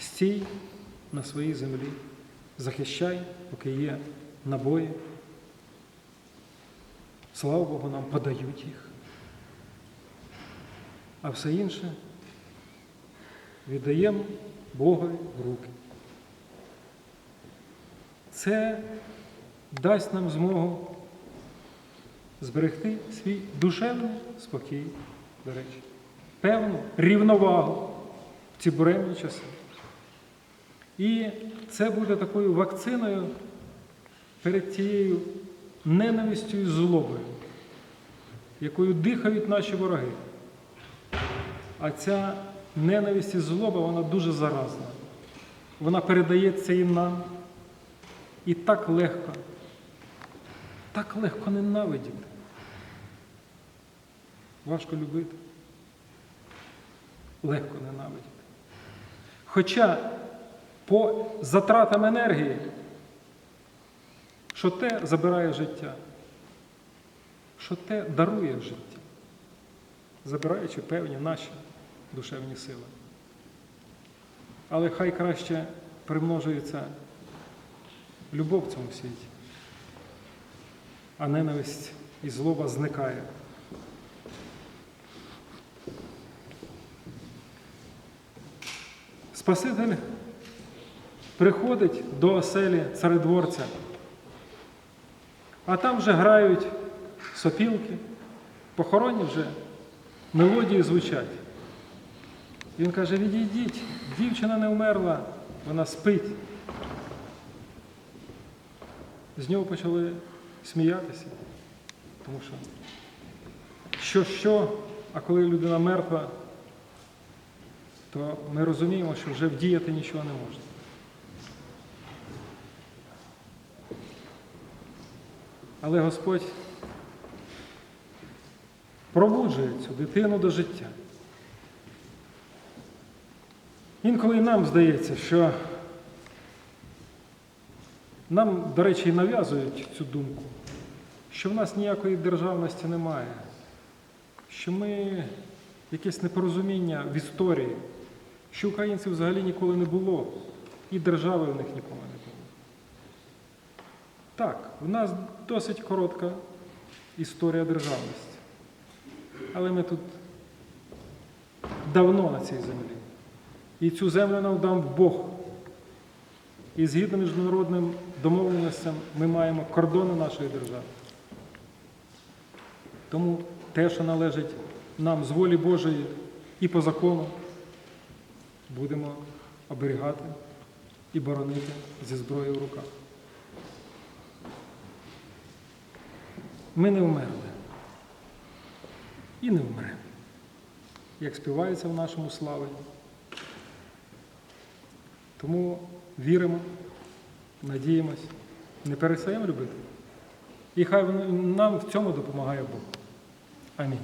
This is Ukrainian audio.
Стій на своїй землі, захищай, поки є набої. Слава Богу, нам подають їх. А все інше віддаємо Богові в руки. Це дасть нам змогу зберегти свій душевний спокій, до речі, певну рівновагу в ці буремні часи. І це буде такою вакциною перед тією ненавистю і злобою, якою дихають наші вороги. А ця ненависть і злоба, вона дуже заразна. Вона передається і нам. І так легко, так легко ненавидіти. Важко любити. Легко ненавидіти. Хоча по затратам енергії, що те забирає життя, що те дарує життя, забираючи певні наші душевні сили. Але хай краще примножується любов в цьому світі, а ненависть і злоба зникає. Спаситель приходить до оселі царедворця, а там вже грають сопілки, похоронні вже мелодії звучать. Він каже: відійдіть, дівчина не вмерла, вона спить. З нього почали сміятися, тому що що, що, а коли людина мертва, то ми розуміємо, що вже вдіяти нічого не можна. Але Господь пробуджує цю дитину до життя. Інколи і нам здається, що нам, до речі, і нав'язують цю думку, що в нас ніякої державності немає, що ми якесь непорозуміння в історії, що українців взагалі ніколи не було, і держави в них ніколи не було. Так, в нас досить коротка історія державності, але ми тут давно на цій землі. І цю землю нам дав Бог. І згідно міжнародним домовленостям ми маємо кордони нашої держави. Тому те, що належить нам з волі Божої і по закону, будемо оберігати і боронити зі зброєю в руках. Ми не вмерли і не вмремо, як співається в нашому славі. Тому віримо, надіємось, не перестаємо любити. І хай нам в цьому допомагає Бог. Амінь.